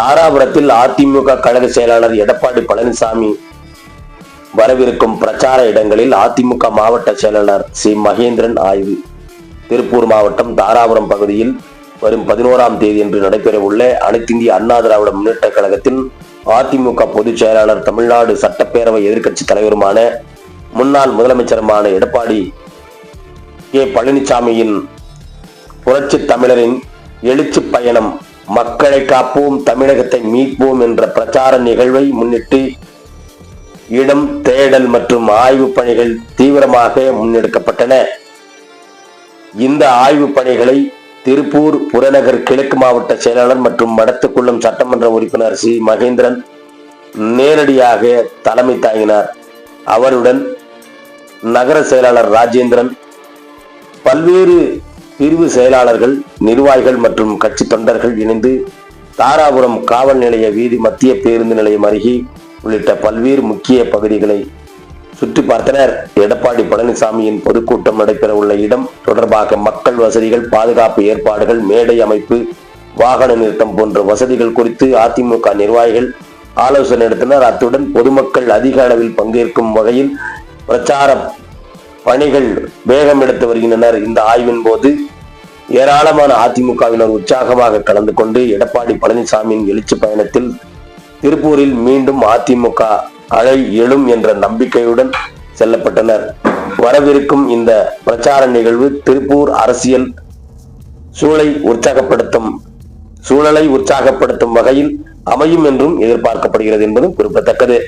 தாராபுரத்தில் அதிமுக கழக செயலாளர் எடப்பாடி பழனிசாமி வரவிருக்கும் பிரச்சார இடங்களில் அதிமுக மாவட்ட செயலாளர் சி. மகேந்திரன் ஆய்வு. திருப்பூர் மாவட்டம் தாராபுரம் பகுதியில் வரும் பதினோராம் தேதி என்று நடைபெறவுள்ள அனைத்திந்திய அண்ணா திராவிட முன்னேற்ற கழகத்தின் அதிமுக பொதுச் செயலாளர் தமிழ்நாடு சட்டப்பேரவை எதிர்க்கட்சி தலைவருமான முன்னாள் முதலமைச்சருமான எடப்பாடி கே. பழனிசாமியின் புரட்சி தமிழரின் எழுச்சி பயணம் மக்களை காப்போம் தமிழகத்தை மீட்போம் என்ற பிரச்சார நிகழ்வை முன்னிட்டு இடம் தேடல் மற்றும் ஆய்வு பணிகள் தீவிரமாக முன்னெடுக்கப்பட்டன. இந்த ஆய்வு பணிகளை திருப்பூர் புறநகர் கிழக்கு மாவட்ட செயலாளர் மற்றும் மடத்துக்குளம் சட்டமன்ற உறுப்பினர் சி. மகேந்திரன் நேரடியாக தலைமை தாங்கினார். அவருடன் நகர செயலாளர் ராஜேந்திரன் பல்வேறு பிரிவு செயலாளர்கள் நிர்வாகிகள் மற்றும் கட்சி தொண்டர்கள் இணைந்து தாராபுரம் காவல் நிலைய வீதி மத்திய பேருந்து நிலையம் அருகே உள்ளிட்ட பல்வேறு முக்கிய பகுதிகளை சுற்றி பார்த்தனர். எடப்பாடி பழனிசாமியின் பொதுக்கூட்டம் நடைபெற உள்ள இடம் தொடர்பாக மக்கள் வசதிகள் பாதுகாப்பு ஏற்பாடுகள் மேடை அமைப்பு வாகன நிறுத்தம் போன்ற வசதிகள் குறித்து அதிமுக நிர்வாகிகள் ஆலோசனை நடத்தினர். அத்துடன் பொதுமக்கள் அதிக அளவில் பங்கேற்கும் வகையில் பிரச்சார பணிகள் வேகம் எடுத்து வருகின்றனர். இந்த ஆய்வின் போது ஏராளமான அதிமுகவினர் உற்சாகமாக கலந்து கொண்டு எடப்பாடி பழனிசாமியின் எழுச்சி பயணத்தில் திருப்பூரில் மீண்டும் அதிமுக அலை எழும் என்ற நம்பிக்கையுடன் செல்லப்பட்டனர். வரவிருக்கும் இந்த பிரச்சார நிகழ்வு திருப்பூர் அரசியல் சூழலை உற்சாகப்படுத்தும் சூழலை உற்சாகப்படுத்தும் வகையில் அமையும் என்றும் எதிர்பார்க்கப்படுகிறது என்பதும் குறிப்பிடத்தக்கது.